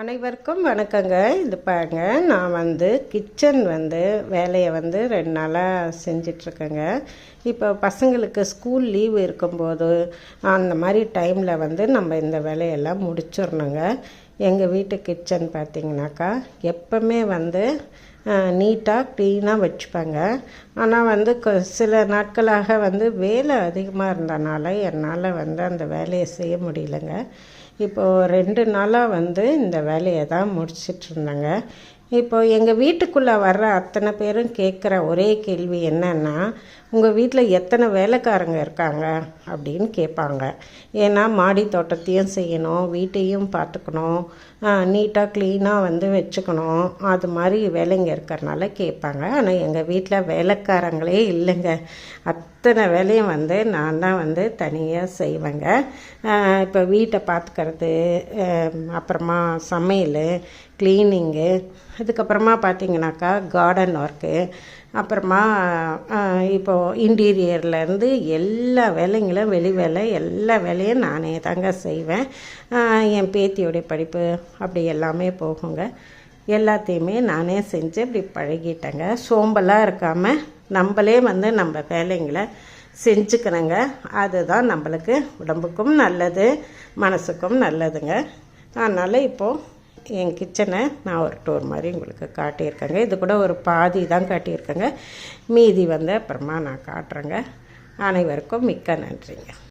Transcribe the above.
அனைவருக்கும் வணக்கங்க. இது பாருங்க நான் வந்து கிச்சன் வந்து வேலையை வந்து ரெண்டு நாளாக செஞ்சிட்ருக்கேங்க. இப்போ பசங்களுக்கு ஸ்கூல் லீவ் இருக்கும்போது அந்த மாதிரி டைமில் வந்து நம்ம இந்த வேலையெல்லாம் முடிச்சிடணுங்க. எங்கள் வீட்டு கிச்சன் பார்த்திங்கனாக்கா எப்போவுமே வந்து நீட்டாக க்ளீனாக வச்சுப்பேங்க. ஆனால் வந்து கொ- சில நாட்களாக வந்து வேலை அதிகமாக இருந்தனால என்னால் வந்து அந்த வேலையை செய்ய முடியலங்க. இப்போது ரெண்டு நாளாக வந்து இந்த வேலையை தான் முடிச்சிட்டு இருந்தேங்க. இப்போ எங்கள் வீட்டுக்குள்ளே வர்ற அத்தனை பேரும் கேட்குற ஒரே கேள்வி என்னன்னா உங்கள் வீட்டில் எத்தனை வேலைக்காரங்க இருக்காங்க? அப்படின்னு கேட்பாங்க ஏன்னா மாடி தோட்டத்தையும் செய்யணும் வீட்டையும் பார்த்துக்கணும் நீட்டாக க்ளீனாக வந்து வச்சுக்கணும். அது மாதிரி வேலைங்க இருக்கிறனால கேட்பாங்க ஆனால் எங்கள் வீட்டில் வேலைக்காரங்களே இல்லைங்க. அத்தனை வேலையும் வந்து நான் தான் வந்து தனியாக செய்வேங்க. இப்போ வீட்டை பார்த்துக்கிறது அப்புறமா சமையல் க்ளீனிங்கு அதுக்கப்புறமா பார்த்திங்கனாக்கா கார்டன் ஒர்க்கு அப்புறமா இப்போது இன்டீரியர்லேருந்து எல்லா வேலைங்களும் வெளி வேலை எல்லா வேலையும் நானே தாங்க செய்வேன். என் பேத்தியோடைய படிப்பு அப்படி எல்லாமே போகுங்க. எல்லாத்தையுமே நானே செஞ்சு இப்படி பழகிட்டேங்க. சோம்பலாக இருக்காமல் நம்மளே வந்து நம்ம வேலைங்களை செஞ்சுக்கிறேங்க அதுதான் நம்மளுக்கு உடம்புக்கும் நல்லது மனசுக்கும் நல்லதுங்க. அதனால் இப்போது என் கிச்சனை நான் ஒரு டூர் மாதிரி உங்களுக்கு காட்டியிருக்கேங்க. இது கூட ஒரு பாதி தான் காட்டியிருக்கேங்க. மீதி வந்து அப்புறமா நான் காட்டுறேங்க. அனைவருக்கும் மிக்க நன்றிங்க.